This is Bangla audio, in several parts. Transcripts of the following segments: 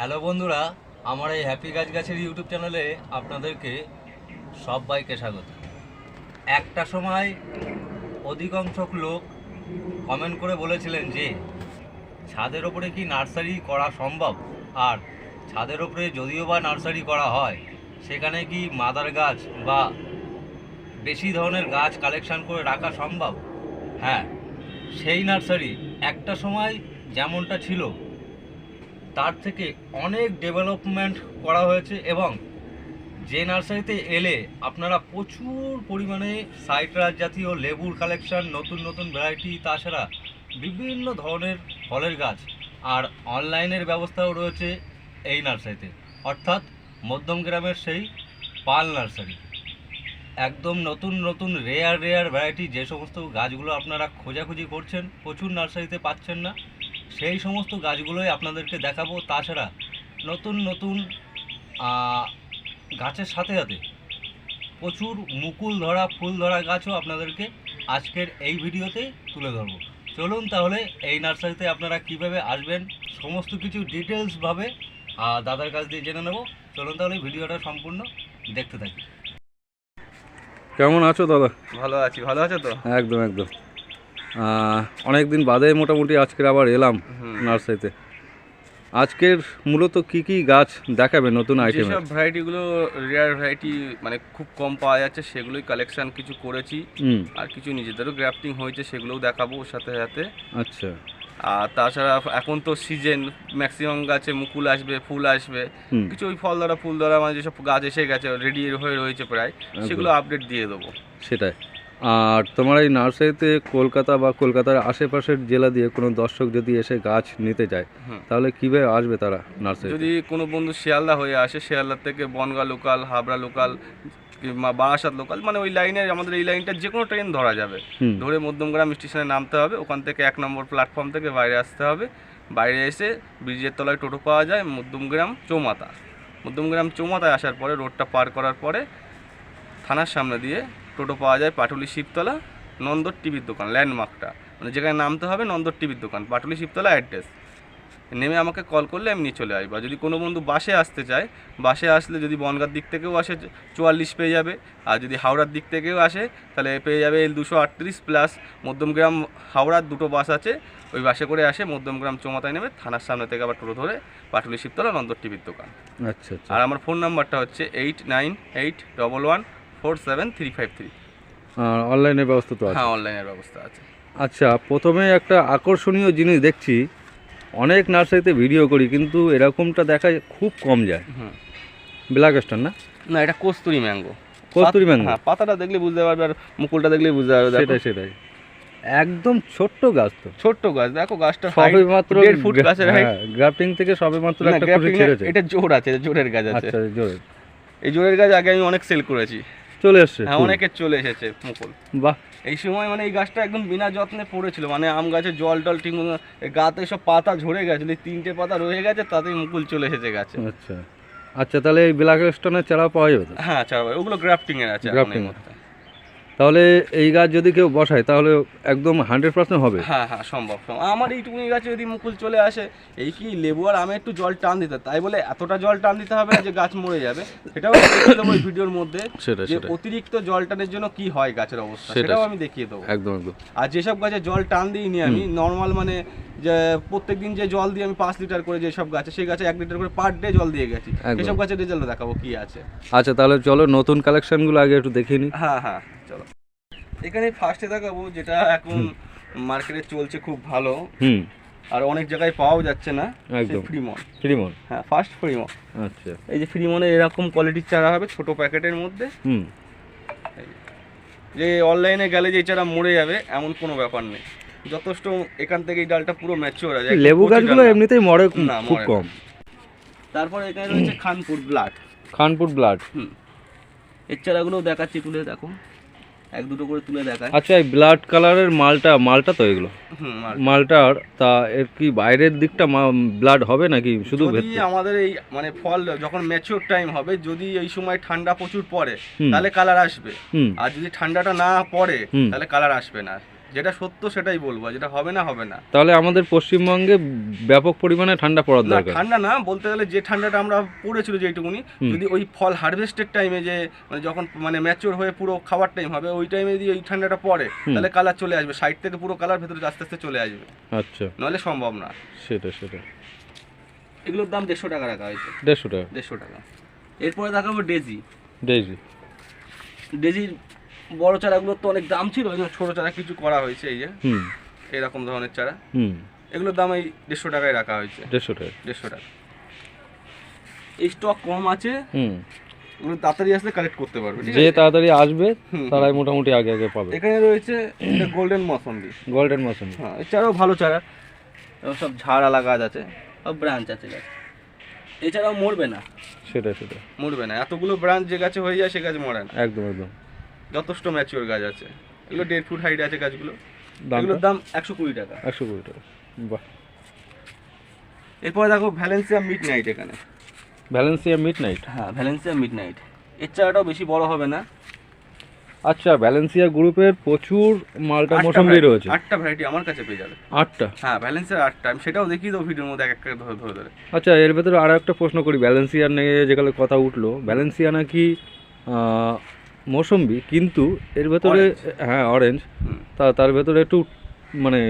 হ্যালো বন্ধুরা, আমার এই হ্যাপি গাছ গাছের ইউটিউব চ্যানেলে আপনাদেরকে সবাইকে স্বাগত। একটা সময় অধিকাংশ লোক কমেন্ট করে বলেছিলেন যে, ছাদের ওপরে কি নার্সারি করা সম্ভব? আর ছাদের ওপরে যদিও বা নার্সারি করা হয়, সেখানে কি মাদার গাছ বা বেশি ধরনের গাছ কালেকশন করে রাখা সম্ভব? হ্যাঁ সেই নার্সারি একটা সময় যেমনটা ছিল তার থেকে অনেক ডেভেলপমেন্ট করা হয়েছে এবং যে নার্সারিতে এলে আপনারা প্রচুর পরিমাণে সাইট্রাস জাতীয় লেবুর কালেকশন নতুন নতুন ভ্যারাইটি তাছাড়া বিভিন্ন ধরনের ফলের গাছ। আর অনলাইনের ব্যবস্থাও রয়েছে এই নার্সারিতে। অর্থাৎ মধ্যম গ্রামের সেই পাল নার্সারি। একদম নতুন নতুন রেয়ার রেয়ার ভ্যারাইটি যে সমস্ত গাছগুলো আপনারা খোঁজাখুঁজি করছেন, প্রচুর নার্সারিতে পাচ্ছেন না। সেই সমস্ত গাছগুলোই আপনাদেরকে দেখাবো। তাছাড়া নতুন নতুন গাছের সাথে সাথে প্রচুর মুকুল ধরা ফুল ধরা গাছও আপনাদেরকে আজকের এই ভিডিওতে তুলে ধরবো। চলুন তাহলে এই নার্সারিতে আপনারা কীভাবে আসবেন সমস্ত কিছু ডিটেলসভাবে দাদার কাছ দিয়ে জেনে নেব। চলুন তাহলে ভিডিওটা সম্পূর্ণ দেখতে থাকি। কেমন আছো দাদা? ভালো আছি। ভালো আছো তো? একদম একদম। অনেক দিন বাদে মোটামুটি আজকের আবার এলাম নার্সারিতে। আজকের মূলত কি কি গাছ দেখাবে নতুন আইটেম যেসব ভ্যারাইটিগুলো রেয়ার ভ্যারাইটি মানে খুব কম পাওয়া যাচ্ছে সেগুলোই কালেকশন কিছু করেছি। আর কিছু নিজেদেরও গ্রাফটিং হয়েছে সেগুলোও দেখাবো ওর সাথে সাথে। আচ্ছা। আর তাছাড়া এখন তো সিজন ম্যাক্সিমাম গাছে মুকুল আসবে ফুল আসবে। কিছু ওই ফল ধরা ফুল ধরা মানে যেসব গাছ এসে গেছে রেডি হয়ে রয়েছে প্রায় সেগুলো আপডেট দিয়ে দেবো। সেটাই। আর তোমার এই নার্সারিতে কলকাতা বা কলকাতার আশেপাশের জেলা দিয়ে কোনো দর্শক যদি এসে গাছ নিতে যায় তাহলে কীভাবে আসবে তারা নার্সারি যদি কোনো বন্ধু শিয়ালদা হয়ে আসে শিয়ালদা থেকে বনগা লোকাল হাবড়া লোকাল কিংবা বারাসাত লোকাল মানে ওই লাইনে আমাদের এই লাইনটা যে কোনো ট্রেন ধরা যাবে। ধরে মধ্যমগ্রাম স্টেশনে নামতে হবে ওখান থেকে এক নম্বর প্ল্যাটফর্ম থেকে বাইরে আসতে হবে। বাইরে এসে ব্রিজের তলায় টোটো পাওয়া যায় মধ্যমগ্রাম চৌমাতা মধ্যমগ্রাম চৌমাতায় আসার পরে রোডটা পার করার পরে থানার সামনে দিয়ে টোটো পাওয়া যায় পাটুলি শিবতলা নন্দর টিভির দোকান ল্যান্ডমার্কটা। মানে যেখানে নামতে হবে নন্দর টিভির দোকান পাটুলি শিবতলা অ্যাড্রেস। নেমে আমাকে কল করলে আমি নিয়ে চলে আসব। যদি কোনো বন্ধু বাসে আসতে চায় বাসে আসলে যদি বনগার দিক থেকেও আসে চুয়াল্লিশ পেয়ে যাবে। আর যদি হাওড়ার দিক থেকেও আসে তাহলে পেয়ে যাবে এল দুশো আটত্রিশ প্লাস মধ্যমগ্রাম হাওড়ার দুটো বাস আছে। ওই বাসে করে আসে মধ্যমগ্রাম চৌমাথায় নেমে থানার সামনে থেকে আবার টোটো ধরে পাটুলি শিবতলা নন্দর টিভির দোকান। আচ্ছা আচ্ছা। আর আমার ফোন নাম্বারটা হচ্ছে eight nine eight double one four seven three five three. অনলাইনের ব্যবস্থা তো আছে। হ্যাঁ অনলাইনের ব্যবস্থা আছে। আচ্ছা প্রথমে একটা আকর্ষণীয় জিনিস দেখছি। অনেক নার্সারিতে ভিডিও করি কিন্তু এরকমটা দেখা খুব কম যায়। ব্ল্যাক স্টার না? না এটা কস্তুরি ম্যাঙ্গো। কস্তুরি ম্যাঙ্গো? হ্যাঁ পাতাটা দেখলে বুঝতে পারবে আর মুকুলটা দেখলে বুঝতে পারবে। সেটাই সেটাই। একদম ছোট্ট গাছ তো। ছোট্ট গাছ। দেখো গাছটা সবে মাত্র দেড় ফুট গাছের height। গ্রাফটিং থেকে সবে মাত্র একটা এ ছেড়েছে। এটা জোর আছে জোরের গাছ আছে। আচ্ছা জোরে এই জোরের গাছ আগে আমি অনেক সেল করেছি। চলে আসছে হ্যাঁ অনেকে চলে এসেছে মুকুল। বাহ। এই সময় মানে এই গাছটা একদম বিনা যত্নে পড়েছিল মানে আম গাছে জল টল ঠিক মতো গাতে সব পাতা ঝরে গেছিল এই তিনটে পাতা রয়ে গেছে তাতেই মুকুল চলে এসেছে গাছে। আচ্ছা। আচ্ছা তাহলে এই ব্ল্যাক স্টোনের চারা পাওয়া যাবে? হ্যাঁ চার ওগুলো গ্রাফটিং এর আছে। এখন এই Grafting এর। মুহূর্তে। তাহলে এই গাছ যদি কেউ বসায় তাহলে একদম হান্ড্রেড পার্সেন্ট হবে। হ্যাঁ হ্যাঁ সম্ভব। আমার এইটুকুনি গাছে যদি মুকুল চলে আসে এই কি লেবু আর আমে একটু জল টান দিতে তাই বলে এতটা জল টান দিতে হবে না যে গাছ মরে যাবে। সেটাও এই ভিডিওর মধ্যে যে অতিরিক্ত জল টানের জন্য কি হয় গাছের অবস্থা সেটাও আমি দেখিয়ে দেবো। একদম একদম। আর যেসব গাছে জল টান দিইনি আমি নর্মাল মানে যে প্রত্যেকদিন যে জল দিয়ে আমি পাঁচ লিটার করে যেসব গাছে সেই গাছে এক লিটার করে পার ডে জল দিয়ে গেছি। সেসব গাছের রেজাল্ট দেখাবো কি আছে। আচ্ছা তাহলে চলো নতুন কালেকশনগুলো আগে একটু দেখিয়ে নিই হ্যাঁ হ্যাঁ। এখানে ফার্স্টে দেখাবো যেটা এখন মার্কেটে চলছে খুব ভালো। হুম। আর অনেক জায়গায় পাওয়াও যাচ্ছে না একদম। ফ্রিমন ফ্রিমন হ্যাঁ ফার্স্ট ফ্রিমন আচ্ছা। এই যে ফ্রিমনে এরকম কোয়ালিটির চারা হবে ছোট প্যাকেটের মধ্যে। হুম। যে অনলাইনে গেলে যে চারা মরে যাবে এমন কোনো ব্যাপার নেই। যথেষ্ট এখান থেকে এই ডালটা পুরো ম্যাচিওর আছে লেবু গাছগুলো এমনিতেই মরে না, খুব কম। তারপর এখানে রয়েছে খানপুর ব্লাড খানপুর ব্লাড হুম। এর চারাগুলো দেখাচ্ছি তুলে দেখো। এক দুটো করে তুলে দেখায়। আচ্ছা এই ব্লাড কালারের মালটা মালটা তো এগুলো? মালটার তা এর কি বাইরের দিকটা ব্লাড হবে নাকি শুধু যদি আমাদের এই মানে ফল যখন ম্যাচিওর টাইম হবে যদি এই সময় ঠান্ডা প্রচুর পড়ে তাহলে কালার আসবে। আর যদি ঠান্ডাটা না পড়ে। তাহলে কালার আসবে না। যেটা সত্য সেটাই বলব যেটা হবে না হবে না। তাহলে আমাদের পশ্চিমবঙ্গে ব্যাপক পরিমাণে ঠান্ডা পড়ার না দরকার। ঠান্ডা না বলতে গেলে যে ঠান্ডাটা আমরা পড়েছিল যেটুকুনি। যদি ওই ফল হারভেস্টের টাইমে যে মানে যখন মানে ম্যাচিওর হয়ে পুরো খাওয়ার টাইম হবে ওই টাইমে যদি ওই ঠান্ডাটা পড়ে তাহলে কালার চলে আসবে। সাইড থেকে পুরো কালার ভেতরে আস্তে আস্তে চলে আসবে। আচ্ছা। নাহলে সম্ভব না। সেটা সেটা এগুলোর দাম দেড়শো টাকা রাখা হয়েছে। দেড়শো টাকা। দেড়শো টাকা। এরপরে দেখাবো ডেজি ডেজি ডেজির বড় চারাগুলোর তো অনেক দাম ছিল ওই জন্য ছোটো চারা কিছু করা হয়েছে এই যে। এরকম ধরনের চারা। হুম। এগুলোর দাম এই দেড়শো টাকায় রাখা হয়েছে। দেড়শো টাকা। দেড়শো টাকা। এই স্টক কম আছে হুম। এগুলো তাড়াতাড়ি আসলে কালেক্ট করতে পারবে যে তাড়াতাড়ি আসবে তারাই মোটামুটি আগে আগে পাবে। এখানে রয়েছে গোল্ডেন মসম্বি। গোল্ডেন মাসুম হ্যাঁ এছাড়াও ভালো চারা। সব ঝাড় আলা গাছ আছে সব ব্রাঞ্চ আছে গাছ। এছাড়াও মরবে না। সেটা সেটা মরবে না। এতগুলো ব্রাঞ্চ যে গাছে হয়ে যায় সে গাছ মরে না। একদম একদম। যথেষ্ট ম্যাচিওর গাছ আছে। এগুলো দেড় ফুট হাইট আছে গাছগুলো। এগুলোর দাম একশো কুড়ি টাকা। একশো কুড়ি টাকা। বাহ। এরপরে দেখো ভ্যালেন্সিয়া মিড নাইট এখানে। ভ্যালেন্সিয়া মিড নাইট হ্যাঁ ভ্যালেন্সিয়া মিড নাইট এর চারাটাও বেশি বড় হবে না। আচ্ছা ভ্যালেন্সিয়া গ্রুপের প্রচুর মালটা মোসম্বি রয়েছে। আটটা ভ্যারাইটি আমার কাছে পেয়ে যাবে। আটটা? হ্যাঁ ভ্যালেন্সিয়ার আটটা। আমি সেটাও দেখিয়ে দেবো ভিডিওর মধ্যে এক একটা ধরে ধরে ধরে। আচ্ছা এর ভেতরে আরও একটা প্রশ্ন করি। ভ্যালেন্সিয়ার নিয়ে যেখানে কথা উঠল। ভ্যালেন্সিয়া নাকি মৌসম্বি কিন্তু এর ভেতরে হ্যাঁ অরেঞ্জ তা তার ভেতরে একটু মানে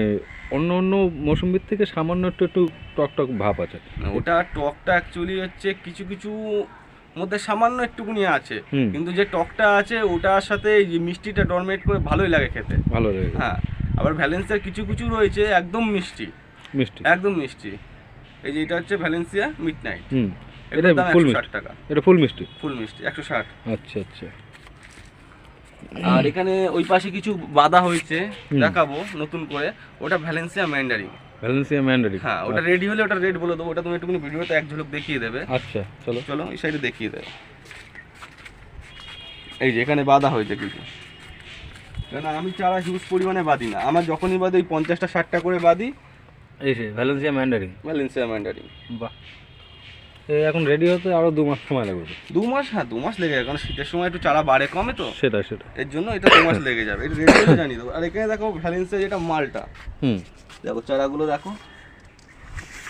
অন্য অন্য মৌসুম্বির থেকে সামান্য একটু একটু টক টক ভাব আছে। ওটা টকটা অ্যাকচুয়ালি হচ্ছে কিছু কিছু মধ্যে সামান্য একটুকুনি আছে। কিন্তু যে টকটা আছে ওটার সাথে এই যে মিষ্টিটা ডরমেট করে ভালোই লাগে খেতে। ভালো লাগে হ্যাঁ আবার ভ্যালেন্সিয়ার কিছু কিছু রয়েছে একদম মিষ্টি। মিষ্টি। একদম মিষ্টি। এই যে এটা হচ্ছে ভ্যালেন্সিয়া মিড নাইট হুম এটা ফুল টাকা। এটা ফুল মিষ্টি? ফুল মিষ্টি একশো ষাট। আচ্ছা আচ্ছা। আর এখানে ওই পাশে কিছু বাঁধা হয়েছে দেখাবো নতুন করে। ওটা ভ্যালেন্সিয়া ম্যান্ডারি ভ্যালেন্সিয়া ম্যান্ডারি হ্যাঁ ওটা রেডি হলে ওটা রেড বলে দেবো ওটা তুমি একটুখানি ভিডিওতে এক ঝলক দেখিয়ে দেবে। আচ্ছা চলো। চলো এই সাইডে দেখিয়ে দেবে। এই যে এখানে বাধা হয়েছে কিছু। কেন আমি চারা হিউজ পরিমাণে বাঁধি না। আমার যখনই বাঁধি ওই পঞ্চাশটা ষাটটা করে বাঁধি। এই সে ভ্যালেন্সিয়া ম্যান্ডারি ভ্যালেন্সিয়া ম্যান্ডারি বাহ। এখন রেডি হতে আরও দু মাস সময় লাগবে। দু মাস? হ্যাঁ দু মাস লেগে যাবে কারণ শীতের সময় একটু চারা বাড়ে কমে তো। সেটা সেটা এর জন্য এটা দু মাস লেগে যাবে। এটা রেডি জানিয়ে দেবো। আর এখানে দেখো ভ্যালেন্সিয়া যেটা মালটা। হুম। দেখো চারাগুলো দেখো।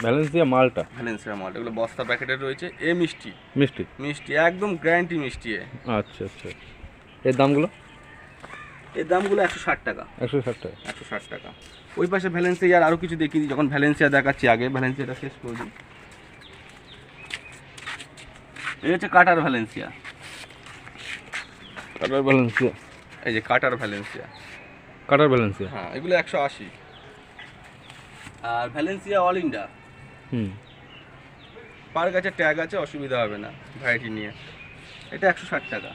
ভ্যালেন্সিয়া মালটা? ভ্যালেন্সিয়া মালটা এগুলো বস্তা প্যাকেটের রয়েছে। এ মিষ্টি। মিষ্টি? মিষ্টি একদম গ্যারান্টি মিষ্টি এ। আচ্ছা আচ্ছা এর দামগুলো? এর দামগুলো একশো ষাট টাকা। একশো ষাট টাকা। একশো ষাট টাকা। ওই পাশে ভ্যালেন্সিয়া আর আরও কিছু দেখিয়ে দিই। যখন ভ্যালেন্সিয়া দেখাচ্ছি আগে ভ্যালেন্সিয়াটা শেষ করে দিই। এই হচ্ছে কাটার ভ্যালেন্সিয়া। কাটার ভ্যালেন্সিয়া। এই যে কাটার ভ্যালেন্সিয়া। কাটার ভ্যালেন্সিয়া। হ্যাঁ এগুলো একশো আশি। আর ভ্যালেন্সিয়া অল ইন্ডিয়া হুম। পার গাছে ট্যাগ আছে অসুবিধা হবে না ভ্যারাইটি নিয়ে। এটা একশো ষাট টাকা।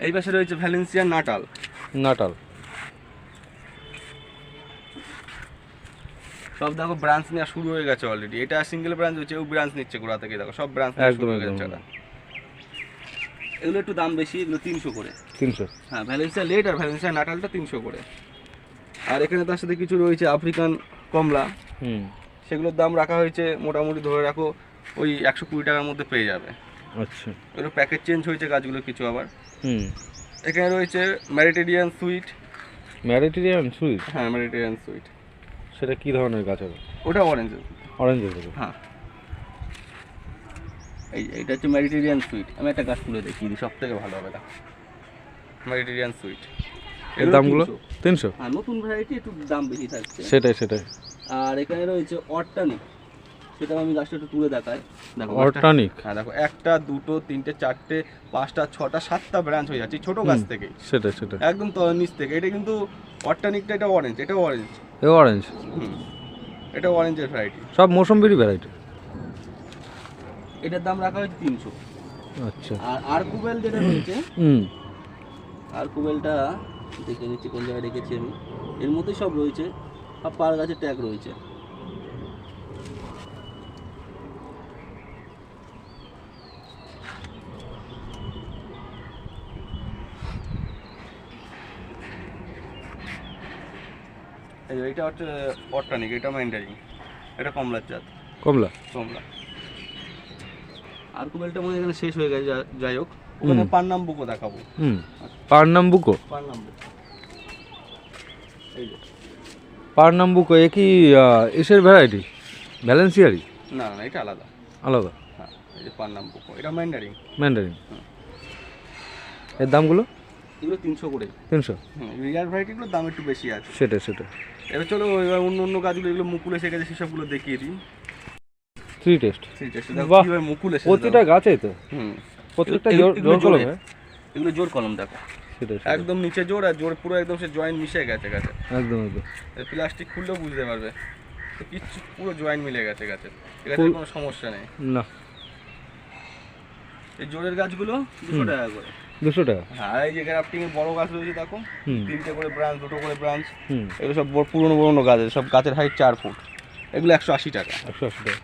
এই পাশে রয়েছে ভ্যালেন্সিয়া নাটাল। নাটাল। সব দেখো ব্রাঞ্চ নেওয়া শুরু হয়ে গেছে অলরেডি এটা সিঙ্গেল ব্রাঞ্চ হচ্ছে ও ব্রাঞ্চ নিচ্ছে গোড়া থেকে দেখো সব ব্রাঞ্চ একদম, শুরু হয়ে গেছে এটা। এগুলো একটু দাম বেশি এগুলো তিনশো করে। তিনশো। হ্যাঁ ভ্যালেন্সিয়া লেট আর ভ্যালেন্সিয়া নাটালটা তিনশো করে। আর এখানে তার সাথে কিছু রয়েছে আফ্রিকান কমলা। হুম। সেগুলোর দাম রাখা হয়েছে মোটামুটি ধরে রাখো ওই একশো কুড়ি টাকার মধ্যে পেয়ে যাবে। আচ্ছা। এগুলো প্যাকেট চেঞ্জ হয়েছে গাছগুলো কিছু আবার। হুম। এখানে রয়েছে ম্যারিটেরিয়ান সুইট ম্যারিটেরিয়ান সুইট হ্যাঁ ম্যারিটেরিয়ান সুইট সেটা কী ধরনের গাছ হবে? ওটা অরেঞ্জ অরেঞ্জের হবে। হ্যাঁ। এই এটা হচ্ছে মেডিটেরিয়ান সুইট আমি একটা গাছ তুলে দিই সব থেকে ভালো হবে দেখো। মেডিটেরিয়ান সুইট এর দামগুলো? তিনশো। হ্যাঁ নতুন ভ্যারাইটি একটু দাম বেশি থাকছে। সেটাই সেটাই। আর এখানে রয়েছে অর্টানিক সেটা আমি গাছটা একটু তুলে দেখাই। দেখো অর্টানিক হ্যাঁ দেখো একটা দুটো তিনটে চারটে পাঁচটা ছটা সাতটা ব্রাঞ্চ হয়ে যাচ্ছে ছোট গাছ। থেকে সেটাই সেটাই। একদম তো নিচ থেকে। এটা কিন্তু অর্টানিকটা এটা অরেঞ্জ এটা অরেঞ্জ এ অরেঞ্জ হুম। এটা অরেঞ্জের ভ্যারাইটি সব মৌসুম্বিরই ভ্যারাইটি এটার দাম রাখা হয়েছে তিনশো। আচ্ছা। আর আর্কুবেল যেটা রয়েছে হুম। আর্কুবেলটা দেখে নিচ্ছি কোন জায়গায় রেখেছি আমি। এর মধ্যে সব রয়েছে সব পার গাছের ট্যাগ রয়েছে। এটা হচ্ছে অর্টানিক এটা ম্যান্ডারিং এটা কমলার জাত। কমলা? কমলা। আর্কুবেলটা মনে হয় এখানে শেষ হয়ে গেছে যাই হোক। ওখানে। পান্নাম বুকো দেখাবো। হুম। পার নাম বুকো পান্নাম বুকো এই যে। পার্নাম্বুকো এ কি এসের ভ্যারাইটি ভ্যালেন্সিয়ারই না না এটা আলাদা। আলাদা? হ্যাঁ এই যে পার নাম পোকো এটা ম্যান্ডারিং ম্যান্ডারিন এর দামগুলো? এগুলো তিনশো করে। তিনশো? হুম রিয়ার ভ্যারাইটিগুলোর দাম একটু বেশি আছে। সেটা সেটা এবার চলো এবার অন্য অন্য গাছগুলো এগুলো মুকুল এসে গেছে সেসবগুলো দেখিয়ে দিই। থ্রি টেস্ট আছে দেখো বাহ। মুকুল এসে প্রতিটা গাছে তো? হুম। প্রত্যেকটা জোর কলম হ্যাঁ? এগুলো জোর কলম দেখো। একদম নিচে জোর আর জোর পুরো একদম সে জয়েন্ট মিশে গেছে গাছে। একদম একদম। প্লাস্টিক খুললেও বুঝতে পারবে। তো কিচ্ছু পুরো জয়েন্ট মিলে গেছে গাছে। ফুল- কোনো সমস্যা নেই। না। এই জোরের গাছগুলো দুশো টাকা করে। দুশো টাকা হ্যাঁ এই যে গ্রাফটিং এর বড় গাছ রয়েছে দেখো। তিনটে করে ব্রাঞ্চ দুটো করে ব্রাঞ্চ এগুলো সব বড়- পুরনো পুরনো গাছ সব গাছের হাইট চার ফুট এগুলো একশো আশি টাকা। একশো আশি টাকা।